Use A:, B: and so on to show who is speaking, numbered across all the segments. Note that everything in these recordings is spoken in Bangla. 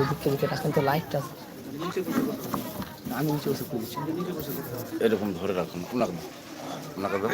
A: ওদিক থেকে রাখেন তো লাইটটা আমি নিচে বসে খুলেছি
B: এরকম ধরে রাখুন ওনাকে দাও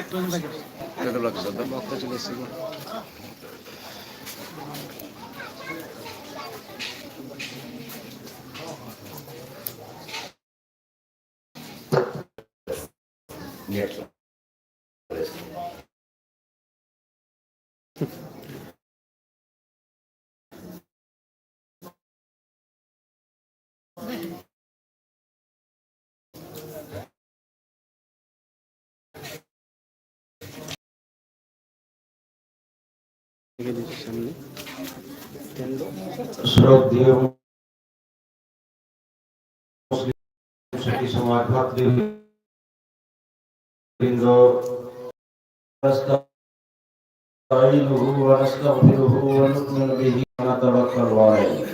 C: نستعينه ونستغفره ونؤمن به ونتوكل عليه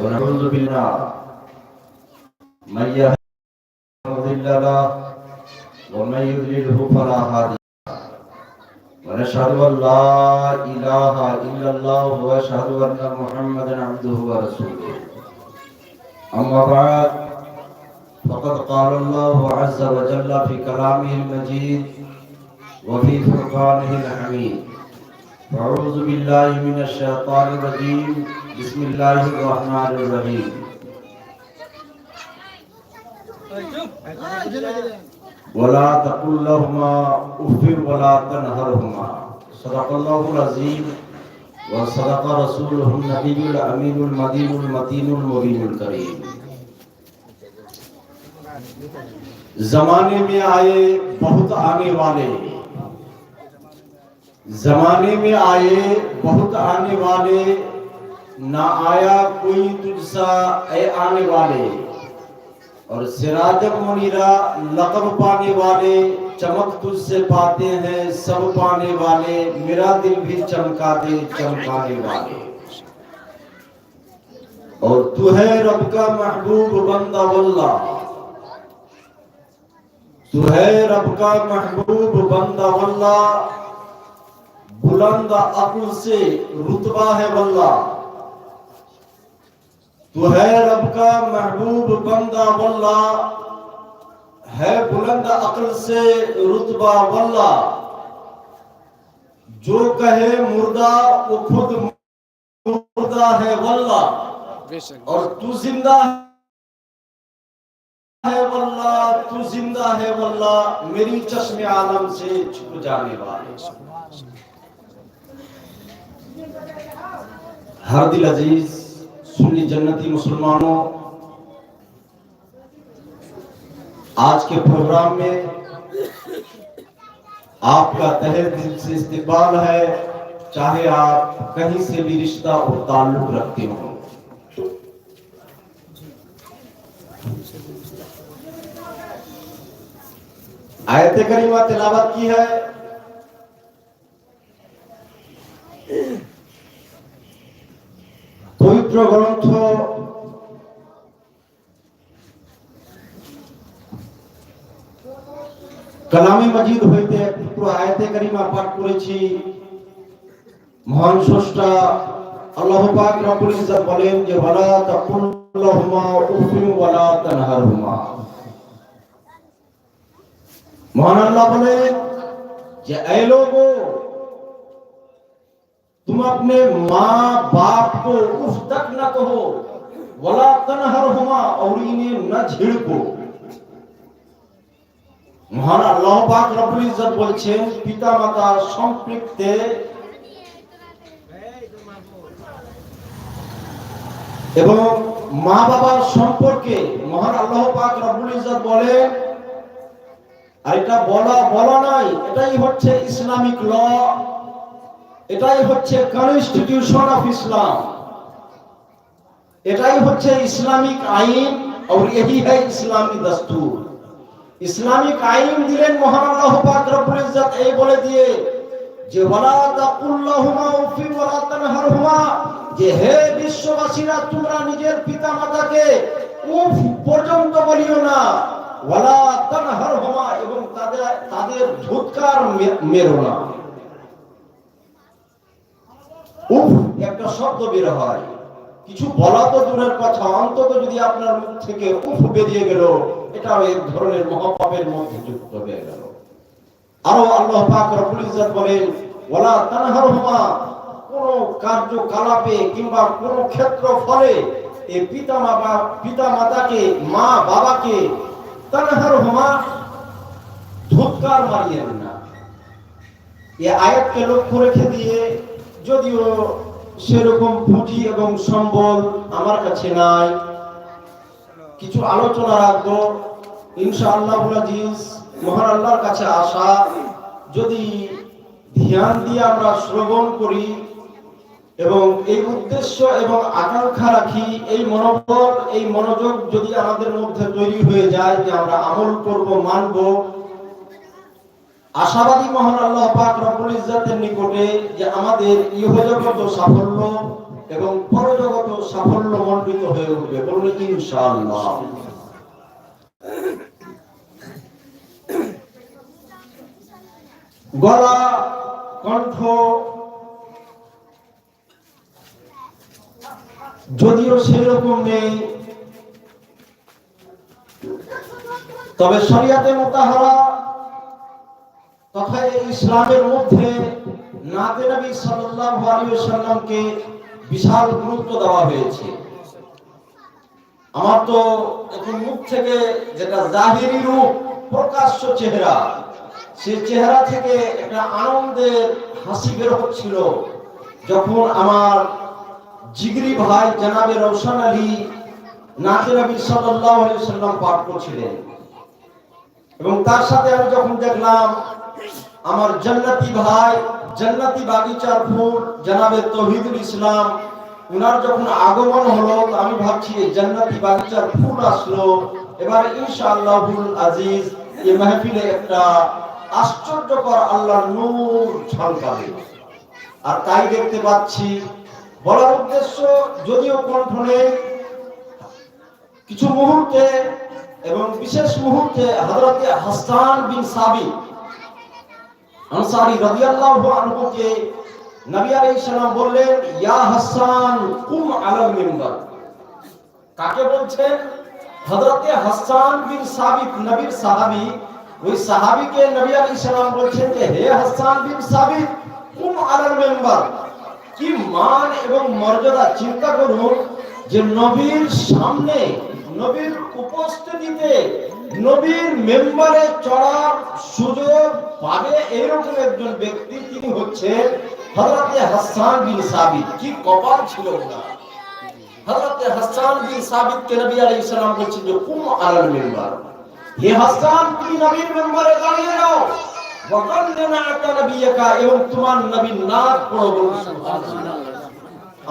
C: ونعوذ بالله من يهده ومن يضلله فلا هادي ونشهد أن لا إله إلا الله وأشهد أن محمدا عبده ورسوله. أما بعد فقد قال الله عز وجل في كلامه المجيد وفي فرقانه الحميد. أعوذ بالله من الشيطان الرجيم. بسم الله الرحمن الرحيم. ولا تقل لهما اف ولا تنهرهما. صدق الله العظيم وصدق رسوله النبي الامين المدين المتين المبين الكريم. زمانے میں آئے بہت آنے والے. زمانے میں آئے بہت آنے والے. نہ آیا کوئی تجھ سا، اے آنے والے. اور سراج منیرا لقب پانے والے چمک تجھ سے پاتے ہیں، سب پانے والے، میرا دل بھی چمکا دے، چمکانے والے۔ اور تو ہے رب کا محبوب بندہ واللہ۔ تو ہے رب کا محبوب بندہ واللہ۔ بلند عقل سے رتبہ ہے واللہ۔ تو ہے رب کا محبوب بندہ واللہ ہے بلند عقل سے رتبہ واللہ۔ جو کہے مردہ وہ خود مردہ ہے واللہ۔ اور تو زندہ ہے واللہ تو زندہ ہے واللہ میری چشم عالم سے چھپ جانے والے ہر دل عزیز سنی جنتی مسلمانوں، آج کے پروگرام میں آپ کا تہر دل سے استقبال ہے، چاہے آپ کہیں سے بھی رشتہ اور تعلق رکھتے ہوں۔ آیت کریمہ تلاوت کی ہے۔ পবিত্র গ্রন্থ কালামে মজিদ হইতে পুরো আয়াতে কারিমা পাঠ করেছি মহান স্রষ্টা আল্লাহ পাক রব্বুল ইজ্জত বলেন যে, ওয়ালা তাকুল্লাহুমা উফিন ওয়ালা তানহারহুমা। মহান আল্লাহ বলেন যে, এই লোগো तुम अपने माँ बाप को उफ तक न कहो वला तनहर हुमा और इन्हें न झिड़को মহান আল্লাহ পাক রব্বুল ইজ্জত বলছেন পিতামাতা সম্পৃক্তে এবং মা বাবার সম্পর্কে মহান আল্লাহ পাক রব্বুল ইজ্জত বলেন আর এটা বলা বলা নাই এটাই হচ্ছে ইসলামিক ল এটাই হচ্ছে কনস্টিটিউশন অফ ইসলাম এটাই হচ্ছে ইসলামিক আইন और यही है ইসলামী দস্তুর ইসলামিক আইন দিলেন মহান আল্লাহ পাক রব্বুল ইজ্জত এই বলে দিয়ে যে ওয়ালা তাকুল্লাহুমা উফি ওয়ালা তানহারহুমা যে হে বিশ্ববাসীরা তোমরা নিজের পিতামাতাকে উফ পর্যন্ত বলিও না ওয়ালা তানহারহুমা এবং তাদের তাদের ধুৎকার মেরো না উফ, একটা শব্দ বের হয়। কিছু বলা তো দূরের কথা, অন্তত যদি আপনার মুখ থেকে উফ বেরিয়ে গেল, এটাও এক ধরনের মহাপাপের মধ্যে যুক্ত হয়ে গেল। আরও আল্লাহ পাক রব্বুল ইজ্জত বলেন, ওয়ালা তানহারহুমা কোন কার্যকলাপে কিংবা কোন ক্ষেত্র ফলে এই পিতা মা পিতা মাতাকে মা বাবাকে তানহারহুমা ধুৎকার মারিয়েন না। এই আয়াতকে লক্ষ্য রেখে দিয়ে যদিও সেরকম পুঁজি এবং সম্বল আমার কাছে নাই। কিছু আলোচনা রাখব। ইনশাআল্লাহ মহান আল্লাহর কাছে আসা। যদি ধ্যান দিয়ে আমরা শ্রবণ করি এবং এই উদ্দেশ্য এবং আকাঙ্ক্ষা রাখি, এই মনোবল, এই মনোযোগ যদি আমাদের মধ্যে তৈরি হয়ে যায়, যে আমরা আমল করব, মানব আশাবাদী মহান আল্লাহ পাক রব্বুল ইজ্জাতের নিকটে যে আমাদের ইহজগত সাফল্য এবং পরজগত সাফল্য মণ্ডিত হয়ে উঠবে। বলুন ইনশাআল্লাহ। গলা, কণ্ঠ, যদিও সেরকম নেই, তবে শরিয়াতে মোতাহারা তথা এই ইসলামের মধ্যে নাতে নবী সাল্লাল্লাহু আলাইহি ওয়াসাল্লামকে বিশাল গুরুত্ব দেওয়া হয়েছে। আমার তো এখন মুখ থেকে যেটা জাহিরি রূপ, প্রকাশ্য চেহারা, সেই চেহারা থেকে একটা আনন্দের হাসি বের হচ্ছিল যখন আমার জিগরি ভাই জানাবে রৌশন আলী নাতে নবী সাল্লাল্লাহু আলাইহি ওয়াসাল্লাম পাঠ করছিলেন। এবং তার সাথে আমি যখন দেখলাম আমার জান্নাতি ভাই, জান্নাতি বাগিচার ফুল, জানাবে তহিদুল ইসলাম। উনার যখন আগমন হলো আমি ভাবছি জান্নাতি বাগিচার ফুল আসলো। এবার ইনশাআল্লাহুল আজিজ এই মাহফিলে একটা আশ্চর্যকর আল্লাহর নূর ঝলকাবে আর তাই দেখতে পাচ্ছি, বলার উদ্দেশ্য, যদিও কণ্ঠ কিছু মুহূর্তে এবং বিশেষ মুহূর্তে হযরতে হাসান বিন সাবিত আনসারী রাদিয়াল্লাহু আনহুকে নবী আলাইহিস সালাম বললেন, ইয়া হাসান, কুম আলাল মিম্বার। কাকে বলছেন? হযরতে হাসান বিন সাবিত, নবীর সাহাবী। ওই সাহাবীকে নবী আলাইহিস সালাম বলছেন যে, হে হাসান বিন সাবিত, কুম আলাল মিম্বার। কি মান এবং মর্যাদা চিন্তা করুন যে, নবীর সামনে, নবীর উপস্থিতিতে নবীর মেম্বারে চড়ার সুযোগ পাবে এরকম একজন ব্যক্তি তিনি হচ্ছে হযরতে হাসান বিন সাবিত। কি কপাল ছিল না হযরতে হাসান বিন সাবিত কে নবী আলাইহিস সালাম বলছেন যে, কুম আলাল মেম্বার। হে হাসান, তুমি নবীর মেম্বারে দাঁড়িয়ে যাও। ওয়াকান্নানা আতা নবিয়াকা এবং তোমার নবীর নাম পড়ো সুবহানাল্লাহ।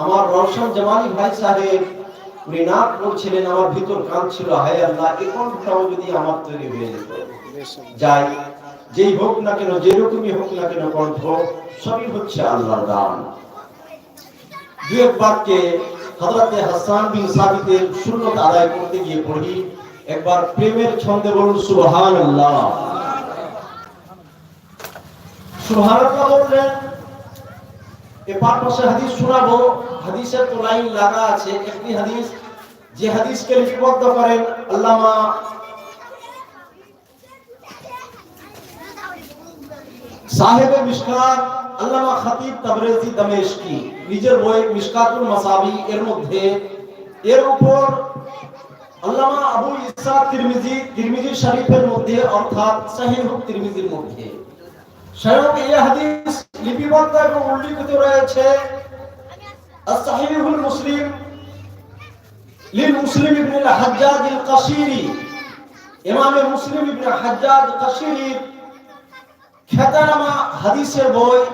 C: আমার রওশন জামালি ভাই সাহেব উনি নাক আমার ভিতর কান ছিল হায় আল্লাহ এই কণ্ঠটাও যদি আমার তৈরি হয়ে যেত? যাই, যেই হোক না কেন, যেরকমই হোক না কেন, কণ্ঠ সবই হচ্ছে আল্লাহর দান। দু এক বাক্যে হযরতে হাসান বিন সাবিতের সুন্নত আদায় করতে গিয়ে পড়ি, একবার প্রেমের ছন্দে বলুন, সুবহানাল্লাহ। সুবহানাল্লাহ বললেন এবার পাশে হাদিস শোনাবো। হাদিসের তো লাইন লাগা আছে। একটি হাদিস, যে হাদিসকে লিপিবদ্ধ করেন আল্লামা সাহেবে মিশকাত, আল্লামা খাতিব তাবরেজি দামেশকি। নিজের বই মিশকাতুল মাসাবি এর মধ্যে। এর উপর আল্লামা আবু ইসা তিরমিজি তিরমিজি শরীফের মধ্যে, অর্থাৎ সহিহ তিরমিজির মধ্যে। স্বয়ং এই হাদিস লিপিবদ্ধ এবং উল্লিখিত রয়েছে muslim লিল মুসলিম আল-হাজ্জাজ আল-কাশিরি। ইমাম মুসলিম ইবনে হাজ্জাজ কাশিরি খ্যাতনামা হাদিসের বই,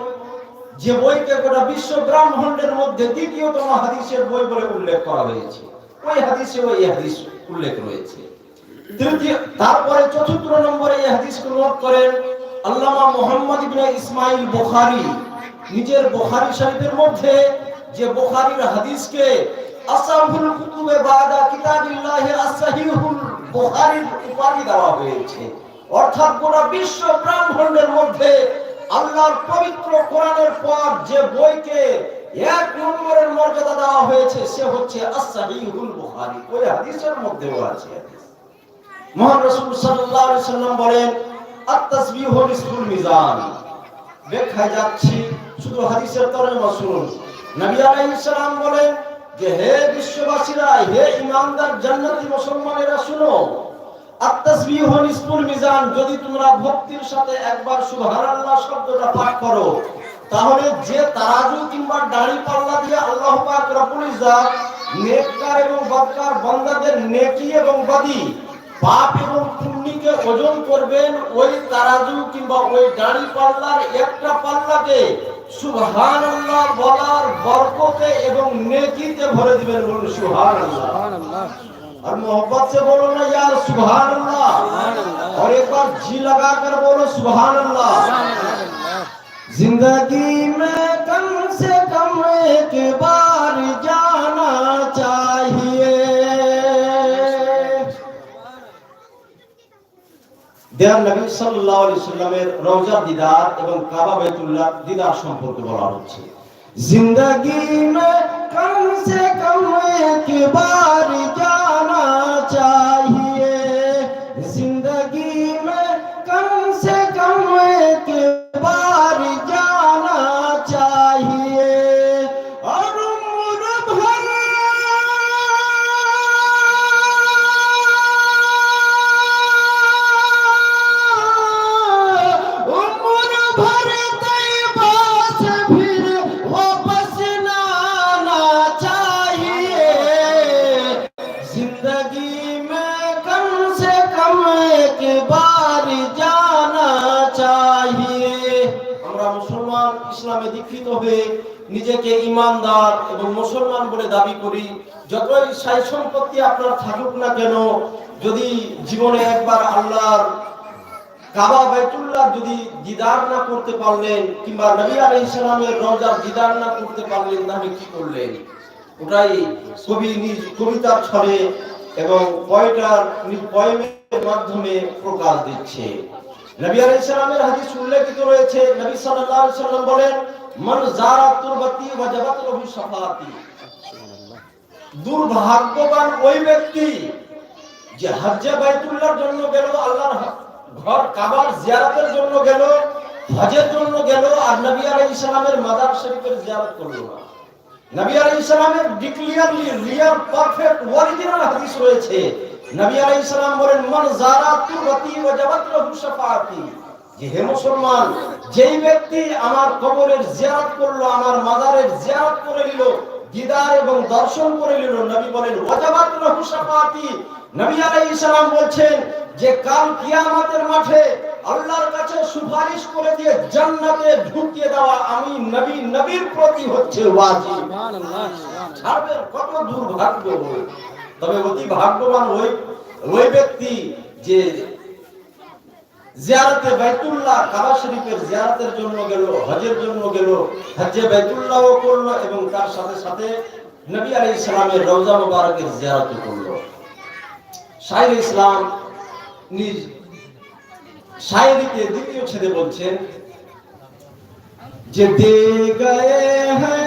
C: যে বইকে গোটা বিশ্ব ব্রাহ্মণের মধ্যে দ্বিতীয়তম হাদিসের বই বলে উল্লেখ করা হয়েছে। ওই হাদিসে ওই হাদিস উল্লেখ রয়েছে। তৃতীয় তারপরে চতুর্থ নম্বরে এই হাদিসকে নোট করেন আল্লামা মোহাম্মদ ইবনে ইসমাইল বুখারী, নিজের বুখারী শরীফের মধ্যে যে বুখারীর হাদিসকে আসাহুল কুতুবে বাদা কিতাবিল্লাহি as-সাহিহুল বুখারীর উপাধি দেওয়া হয়েছে। অর্থাৎ গোটা বিশ্ব ব্রাহ্মণের মধ্যে আল্লাহর পবিত্র কোরআনের পর যে বইকে এক নম্বরের মর্যাদা দেওয়া হয়েছে, সে হচ্ছে আস-সাহিহুল বুখারী। ওই হাদিসের মধ্যেও আছে। মহান রাসূল সাল্লাল্লাহু আলাইহি সাল্লাম বলেন যদি তোমরা ভক্তির সাথে একবার সুবহানাল্লাহ শব্দটা পাঠ করো, তাহলে যে তারাজু কিংবা দাড়ি পাল্লা দিয়ে আল্লাহ পাক রব্বুল ইজ্জাত এবং বদকার বান্দাদের নেকি এবং বদি পাপ এবং পুণ্যকে ওজন করবেন ওই তারাজু কিংবা ওই দাড়ি পাল্লার একটা পাল্লাকে সুবহানাল্লাহ বলার বরকতে এবং নেকিতে ভরে দিবেন বলুন সুবহানাল্লাহ
A: সুবহানাল্লাহ
C: और मोहब्बत से बोलो ना यार सुबहान अल्लाह और एक बार जी लगा कर बोलो सुबहान अल्लाह जिंदगी में कम से कम एक बार जाना দেয়ার নবী সাল্লাল্লাহু আলাইহি সাল্লামের রওজা দিদার এবং কাবা বাইতুল্লাহ দিদার সম্পর্কে বলা হচ্ছে जिंदगी में कम से कम एक बार जाना আমরা মুসলমান ইসলামে দীক্ষিত হয়ে নিজেকে ইমানদার এবং মুসলমান বলে দাবি করি। যতই সাই সম্পত্তি আপনার থাকুক না কেন, যদি জীবনে একবার আল্লাহর কাবা বাইতুল্লাহ যদি দিদার না করতে পারলেন কিংবা নবী আলাইহিস সালামের রওজার দিদার না করতে পারলেন, তাহলে কি করলেন? ওটাই কবি নিজ কবিতার ছলে এবং পয়টার নিজ পয়েমের মাধ্যমে প্রকাশ দিচ্ছে। নবী আলাইহিস সালামের হাদিস উল্লেখিত রয়েছে। নবী সাল্লাল্লাহু আলাইহি সাল্লাম বলেন, মান জারা তুরবাতি ওয়াজাবাত লাহু শাফাআতি দুর্ভাগ্যবান ওই ব্যক্তি যে হজ্জে বাইতুল্লাহর জন্য গেল, আল্লাহর ঘর কাবার জিয়ারতের জন্য গেল, হজের জন্য গেল, আর নবী আলাইহিস সালামের মাজার শরীফের জিয়ারত করল না। নবী আলাইহিস সালামের ডিক্লিয়ারলি রিয়াল পারফেক্ট অরিজিনাল হাদিস রয়েছে। নবী আলাইহিস সালাম বলেন মান জারা তুরবাতি ওয়া জাবাত লাহু শাফাআতি। যে হে মুসলমান যেই ব্যক্তি আমার কবরের জিয়ারত করল আমার মাজারের জিয়ারত করে নিল দিদার এবং দর্শন করে নিল নবী বলেন ওয়াজাবাত লাহু শাফাআতি। নবী আলাইহিস সালাম বলছেন যে কাল কিয়ামতের মাঠে আল্লাহর কাছে সুপারিশ করে দিয়ে জান্নাতে ঢুকিয়ে দেওয়া আমি নবী নবীর প্রতি হচ্ছে ওয়াজিব।
A: সুবহানাল্লাহ।
C: কত দুর্ভাগ্য। তবে অতি ভাগ্যবান ওই ওই ব্যক্তি যে জিয়ারতে বাইতুল্লাহ, কাবা শরীফের জিয়ারতের জন্য গেল, হজের জন্য গেল, হজ্জে বাইতুল্লাহও করল এবং তার সাথে সাথে নবী আলী ইসলামের রওজা মুবারকের জিয়ারতও করল। শাহির ইসলাম নিজ শায়রিতে দ্বিতীয় ছেদে বলছেন, যে দে গায়ে হ্যাঁ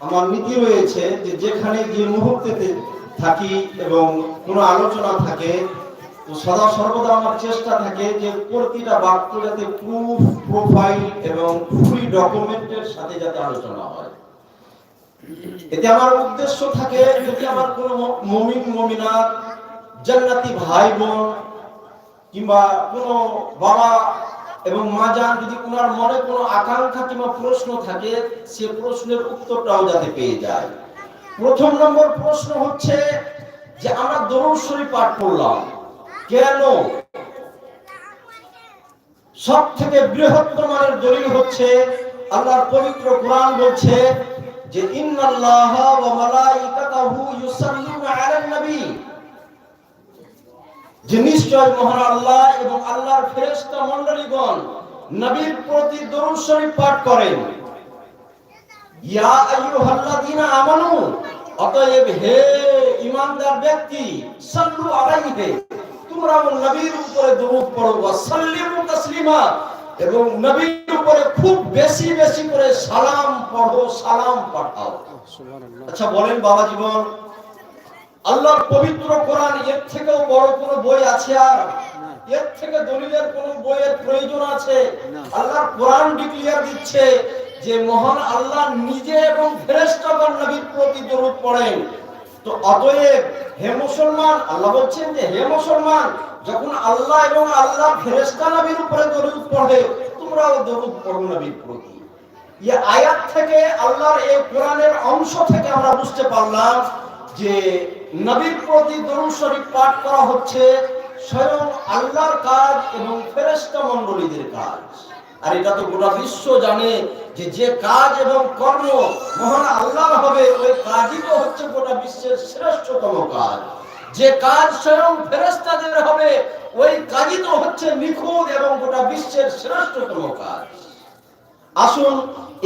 C: আমার নীতি রয়েছে যে যেখানে যে মুহূর্তে থাকি এবং কোনো আলোচনা থাকে সদা সর্বদা আমার চেষ্টা থাকে যে প্রতিটা বাক্য যাতে প্রুফ প্রোফাইল এবং ফুল ডকুমেন্টের সাথে যাতে আলোচনা হয়। এতে আমার উদ্দেশ্য থাকে, যদি আমার কোনো মমিন মমিনা জান্নাতি ভাই বোন কিংবা কোনো বাবা এবং মা যান যদি ওনার মনে কোনো আকাঙ্ক্ষা কিংবা প্রশ্ন থাকে, সে প্রশ্নের উত্তরটাও যাতে পেয়ে যায়। প্রথম নম্বর প্রশ্ন হচ্ছে যে, আমরা দরুদ পাঠ করলাম। কেন? সব থেকে বৃহত্তম মানের দলিল হচ্ছে, আল্লাহর পবিত্র কোরআন বলছে যে, ইন্নাল্লাহ ওয়া মালাইকাতাহু ইউসাল্লুনা আলান নবী। যে নিশ্চয় মহান আল্লাহ এবং আল্লাহর ফেরেশতা মণ্ডলীগণ নবীর প্রতি দরুদ শরীফ পাঠ করেন। ইয়া আইয়ুহাল্লাযীনা আমানু, অতএব হে ঈমানদার ব্যক্তি, সাল্লু আলাইহি, তোমরা নবীর উপরে দরুদ পড়ো, ওয়া সাল্লিমু তাসলিমা, এবং নবীর উপরে খুব বেশি বেশি করে সালাম পড়ো, সালাম পাঠাও। আচ্ছা বলেন বাবা জীবন আল্লাহর পবিত্র কোরআন এর থেকেও বড় কোন বই আছে আর? এর থেকে দলিলের কোন বইয়ের প্রয়োজন আছে। আল্লাহর কোরআন ডিক্লিয়ার দিচ্ছে যে মহান আল্লাহ নিজে এবং ফেরেশতাগণ নবীর প্রতি দরুদ পড়েন। তো অতএব হে মুসলমান আল্লাহ বলছেন যে হে মুসলমান যখন আল্লাহ এবং আল্লাহ ফেরেশতা নবীর উপরে দরুদ পড়ে তোমরাও দরুদ পড়ো নবীর প্রতি। এই আয়াত থেকে আল্লাহর এই কোরআনের অংশ থেকে আমরা বুঝতে পারলাম যে নবীর প্রতি দরুদ শরীফ পাঠ করা হচ্ছে স্বয়ং আল্লাহর কাজ এবং ফেরেশতা মণ্ডলীদের কাজ। আর এটা তো গোটা বিশ্ব জানে যে যে কাজ এবং কর্ম মহান আল্লাহর হবে, ওই কাজই তো হচ্ছে গোটা বিশ্বের শ্রেষ্ঠতম কাজ। যে কাজ স্বয়ং ফেরেশতাদের হবে, ওই কাজই তো হচ্ছে নিখুঁত এবং গোটা বিশ্বের শ্রেষ্ঠতম কাজ। আসুন,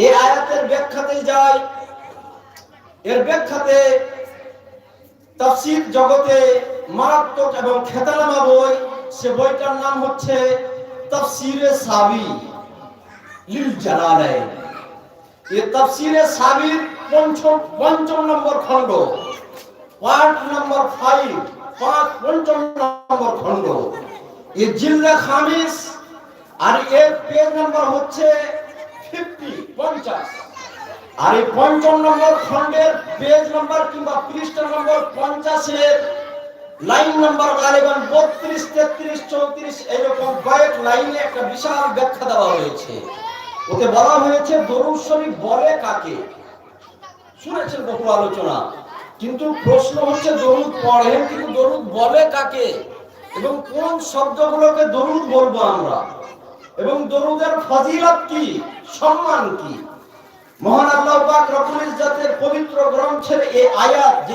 C: এই আয়াতের ব্যাখ্যাতে যাই। এর ব্যাখ্যাতে তাফসীর জগতে মারাত্মক এবং খ্যাতনামা বই, সে বইটার নাম হচ্ছে তাফসীরে সাবি লিল জালালাইন। এই তাফসীরে সাবির পঞ্চম পঞ্চম নম্বর খণ্ড পার্ট নম্বর ফাইভ পাঁচ পঞ্চম নম্বর খণ্ড। এই জিল্লা খামিস আর এর পেজ নাম্বার হচ্ছে ফিফটি পঞ্চাশ। আর এই পঞ্চম নম্বর খণ্ডের পেজ নাম্বার কিংবা পৃষ্ঠা নম্বর পঞ্চাশের লাইন নাম্বার গালিবান বত্রিশ, তেত্রিশ, চৌত্রিশ, এরকম কয়েক লাইনে একটা বিশাল ব্যাখ্যা দেওয়া হয়েছে। ওতে বলা হয়েছে দরুদ শরীফ বলে কাকে? শুনেছেন বহু আলোচনা, কিন্তু প্রশ্ন হচ্ছে, দরুদ পড়েন কিন্তু দরুদ বলে কাকে? এবং কোন শব্দগুলোকে দরুদ বলব আমরা? এবং দরুদের ফজিলত কি, সম্মান কি? মহান আয়াত যে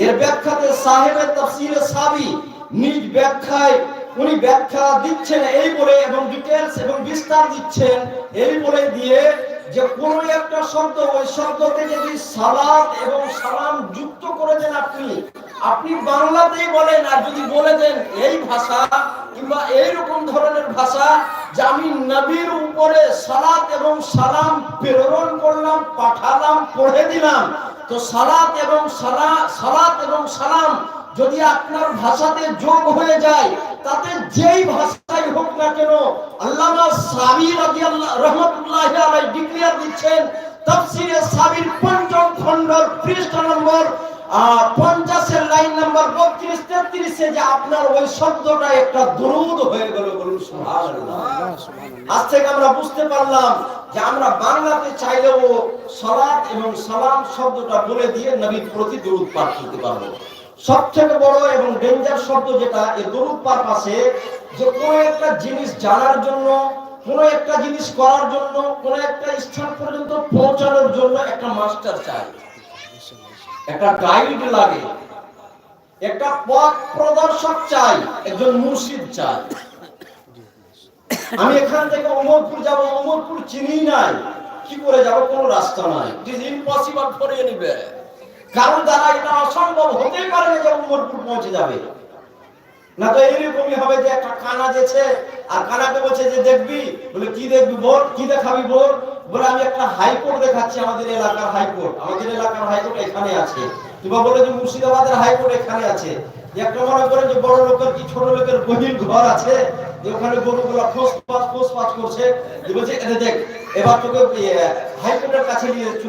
C: এর ব্যাখ্যাতে সাবি নিজ ব্যাখ্যায় উনি ব্যাখ্যা দিচ্ছেন এই বলে এবং ডিটেলস এবং বিস্তার দিচ্ছেন এই বলে দিয়ে যে কোন একটা শব্দ, ওই শব্দতে যদি সালাত এবং সালাম যুক্ত করে দেন আপনি আপনি বাংলাতেই বলেন আর যদি বলে দেন এই ভাষা কিংবা এই রকম ধরনের ভাষা যে আমি নবীর উপরে সালাত এবং সালাম প্রেরণ করলাম, পাঠালাম, পড়ে দিলাম, তো সালাত এবং সালা, সালাত এবং সালাম যদি আপনার ভাষাতে যোগ হয়ে যায় তাতে যেই ভাষাই হোক না কেন আল্লামা সাবি রাদিয়াল্লাহু রহমাতুল্লাহি আলাইহি ডিক্লিয়ার দিচ্ছেন তাফসীরে সাবির পঞ্চম খণ্ডর পৃষ্ঠা নম্বর পঞ্চাশের লাইন নাম্বার বত্রিশ তেত্রিশে যে আপনার ওই শব্দটা একটা দরুদ হয়ে গেল বলুন আজ থেকে আমরা বুঝতে পারলাম যে আমরা বাংলাতে চাইলেও সালাত এবং সালাম শব্দটা বলে দিয়ে নবীর প্রতি দরুদ পাঠ করতে পারব। সব থেকে বড় এবং ডেঞ্জার শব্দ যেটা এই দরুদ আছে যে কোনো একটা জিনিস জানার জন্য, কোনো একটা জিনিস করার জন্য, কোনো একটা স্থান পর্যন্ত পৌঁছানোর জন্য একটা মাস্টার চাই। একটা গাইড লাগে। একটা পথ প্রদর্শক চাই। একজন মুর্শিদ চাই। আমি এখান থেকে অমরপুর যাব অমরপুর চিনি নাই। কি করে যাব? কোনো রাস্তা নাই। ইট ইজ ইম্পসিবল ধরিয়ে নিবে। কারণ দ্বারা এটা অসম্ভব হতেই পারে না যে উমরপুর পৌঁছে যাবে। না তো এইরকমই হবে যে একটা কানা যেছে, আর কানাকে বলছে যে দেখবি? বলে, কি দেখবি বল কি দেখাবি বল বলে, আমি একটা হাইকোর্ট দেখাচ্ছি আমাদের এলাকার হাইকোর্ট। আমাদের এলাকার হাইকোর্ট এখানে আছে। কিংবা বলে যে মুর্শিদাবাদের হাইকোর্ট এখানে আছে। মনে বলে, হ্যাঁ বলে বলে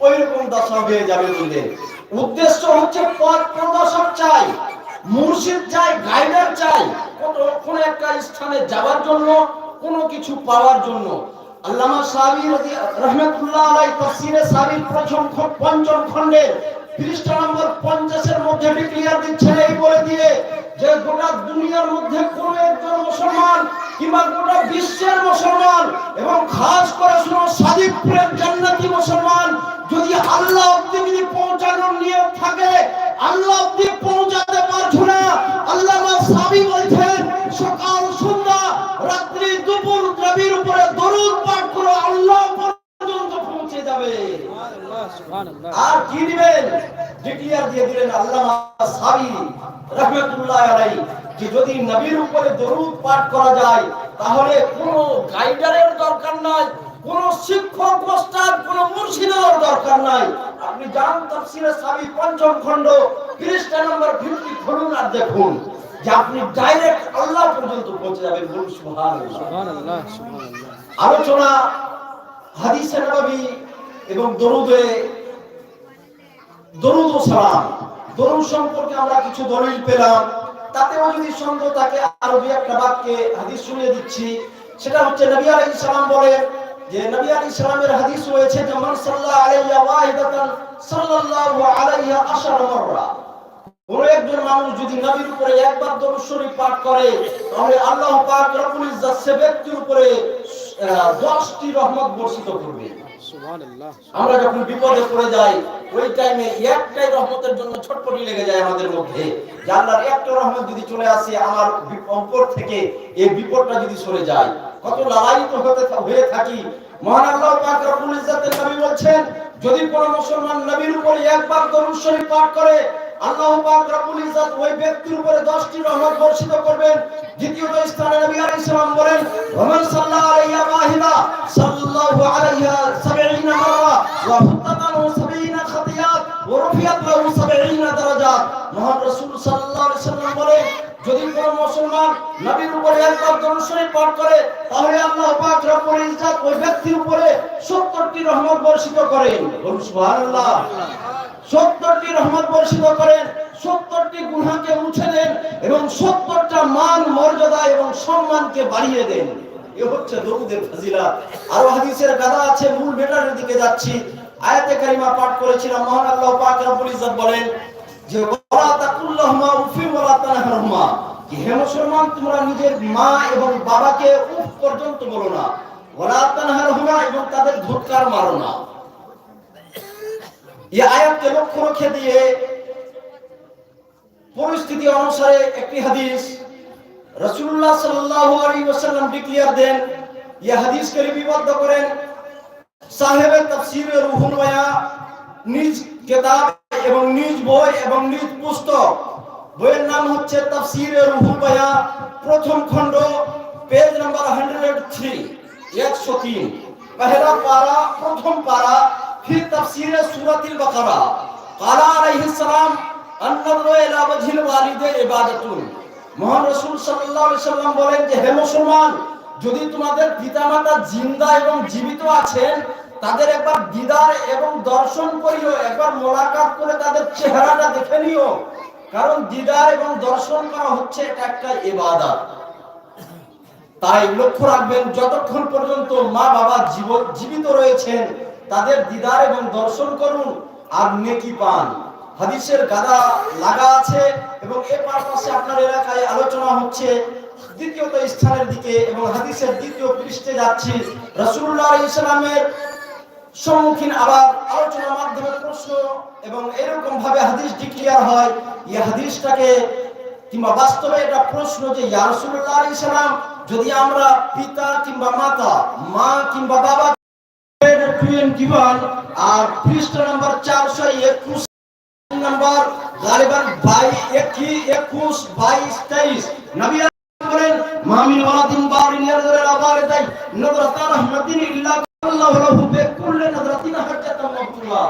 C: ওই রকম হয়ে যাবে বুঝলেন উদ্দেশ্য হচ্ছে পথ প্রদর্শক চাই মুর্শিদ চাই গাইডার চাই। কোনো একটা স্থানে যাওয়ার জন্য কোনো কিছু পাওয়ার জন্য। আল্লামা সাহাবী রহমাতুল্লাহ আলাই তাফসীরে সাহাবীর প্রথম পঞ্চম খণ্ডে পৃষ্ঠা নম্বর 50 এর মধ্যে ডিক্লিয়ার দিচ্ছেন, এই বলে দিয়ে যে গোটা দুনিয়ার মধ্যে কোন একজন মুসলমান কিংবা গোটা বিশ্বের মুসলমান এবং খাস করে শুনো সাদিকপুরের জান্নাতি মুসলমান যদি আল্লাহ অব্দি যদি পৌঁছানোর নিয়ম থাকে, আল্লাহ অব্দি পৌঁছাতে পারছ না। আল্লাহ সাবি বলছেন, সকাল নবীর উপরে দরুদ পাঠ করো আল্লাহ পর্যন্ত পৌঁছে যাবে। আর কি দিবেন? ডিক্লিয়ার দিয়ে দিলেন আল্লামা সাবি রহমাতুল্লাহ আলাইহি যে যদি নবীর উপরে দরুদ পাঠ করা যায়, তাহলে কোনো গাইডারের দরকার নাই, কোন শিক্ষক, ওস্তাদ, কোন মুর্শিদের দরকার নাই। আপনি জান তাফসীরে সাবি পঞ্চম খণ্ড পৃষ্ঠা নম্বর 50 খুলুন আর দেখুন। যে আপনি ডাইরেক্ট আল্লাহ পর্যন্ত পৌঁছে যাবেন বলুন সুবহানাল্লাহ। আলোচনা হাদিসে নবী এবং দরুদে দরুদ ও সালাম। দরুদ সম্পর্কে আমরা কিছু দলিল পেলাম। তাতেও যদি সন্দেহ থাকে আরও দুই একটা বাক্যে হাদিস শুনিয়ে দিচ্ছি। সেটা হচ্ছে নবী আলাইহিস সালাম বলেন যে নবী আলাইহিস সালামের হাদিস রয়েছে যে মান সাল্লাল্লাহু আলাইহি ওয়াহিদাতান সাল্লাল্লাহু আলাইহি আশারা মাররা। কোন একজন মানুষ যদি নবীর উপরে একবার দরুদ শরীফ পাঠ করে তাহলে আল্লাহ পাক রব্বুল ইজ্জাত সে ব্যক্তির উপরে আহ, 10টি রহমত বর্ষিত করবে। আমরা যখন বিপদে পড়ে যাই ওই টাইমে একটাই রহমতের জন্য ছটপটি লেগে যায় আমাদের মধ্যে। যে আল্লাহর একটা রহমত যদি চলে আসে আমার বি- উপর থেকে এই বিপদটা যদি সরে যায় কত লালায়িত হতে হয়ে থাকি। মহান আল্লাহ পাক রব্বুল ইজ্জাতের নবী বলছেন যদি কোন মুসলমান নবীর উপরে একবার দরুদ শরীফ পাঠ করে আল্লাহ পাক রব্বুল ইজ্জাত ওই ব্যক্তির উপরে 10টি রহমত বর্ষিত করবেন। দ্বিতীয়ত স্থানে নবী আলাইহিস সালাম বলেন, ওমান সাল্লাল্লাহু আলাইহি ওয়াহিদা, সাল্লাল্লাহু আলাইহি 70 মাররা ওয়া হুত্তাত 70 খাতিয়াত, ওয়া রুফিয়াত লাহু 70 দারাজাত। মহান রাসূল সাল্লাল্লাহু আলাইহি সাল্লাম বলেন, যদি কোন মুসলমান নবীর উপরে একবার দরুদ পাঠ করে, তাহলে আল্লাহ পাক রব্বুল ইজ্জাত ওই ব্যক্তির উপরে 70টি রহমত বর্ষিত করেন। সুবহানাল্লাহ। সত্তরটি রহমত বর্ষিত করেন, সত্তরটি গুহাকে মুছে দেন এবং সত্তরটা মান, মর্যাদা এবং সম্মানকে বাড়িয়ে দেন। এ হচ্ছে দরুদের ফাজিলাত। আরও হাদিসের গাদা আছে, মূল মেটারের দিকে যাচ্ছি। আয়াতে কারিমা পাঠ করেছিলাম, মহান আল্লাহ পাক রব্বুল ইজ্জত বলেন যে, ওয়ালা তাকুল্লাহুমা উফি ওয়ালা তানহারহুমা। যে, হে মুসলমান, তোমরা নিজের মা এবং বাবাকে উফ পর্যন্ত বলো না। ওয়ালা তানহারহুমা এবং তাদের ধুৎকার মারো না। আয়াতকে লক্ষ্য রেখে দিয়ে পরিস্থিতি অনুসারে একটি হাদিস রাসূলুল্লাহ সাল্লাল্লাহু ডিক্লিয়ার দেন। এই হাদিসকে লিপিবদ্ধ করেন। সাহেবে তাফসীরে রুহুল বায়া নিজ কিতাব এবং নিজ বই এবং নিজ পুস্তক। বইয়ের নাম হচ্ছে তাফসীরে রুহুল বায়া প্রথম খণ্ড, পেজ নাম্বার 103 103 পহেলা পারা, প্রথম পারা في تفسير سورة البقرة قال عليه السلام النظر إلى وجه الوالد عبادة মহান রাসূল সাল্লাল্লাহু আলাইহি সাল্লাম বলেন যে হে মুসলমান যদি তোমাদের পিতামাতা জিন্দা এবং জীবিত আছেন তাদের একবার দিদার এবং দর্শন করিও একবার মোলাকাত করে তাদের চেহারাটা দেখে নিও কারণ দিদার এবং দর্শন করা হচ্ছে এটা একটা ইবাদত তাই লক্ষ্য রাখবেন যতক্ষণ পর্যন্ত মা বাবা জীব- জীবিত রয়েছেন তাদের দিদার এবং দর্শন করুন, আর নেকি পান। হাদিসের গাদা লাগা আছে এবং এ পাশে আপনার এলাকায় আলোচনা হচ্ছে দ্বিতীয়ত স্থানের দিকে এবং হাদিসের দ্বিতীয় পৃষ্ঠে যাচ্ছি। রাসূলুল্লাহ ইসলামের সম্মুখীন আবার আলোচনার মাধ্যমে প্রশ্ন এবং এরকম ভাবে হাদিস ডিক্লিয়ার হয়, এই হাদিসটাকে কিংবা বাস্তবে এটা প্রশ্ন যে, ইয়া রাসূলুল্লাহ আলাইহিস যদি আমরা পিতা কিংবা মাতা, মা কিংবা বাবা প্রিয় জীবন আর পৃষ্ঠ নম্বর চারশো একুশ নম্বর গালিবান বাইশ একই একুশ বাইশ তেইশ। নবী বলেন, মামিন ওয়াদিন বারি নিয়াজরের আবারে তাই নজরাতান রহমাতিন ইল্লা আল্লাহু লাহু বিকুল্লি নজরাতিন হাজ্জাতান মাকবুলা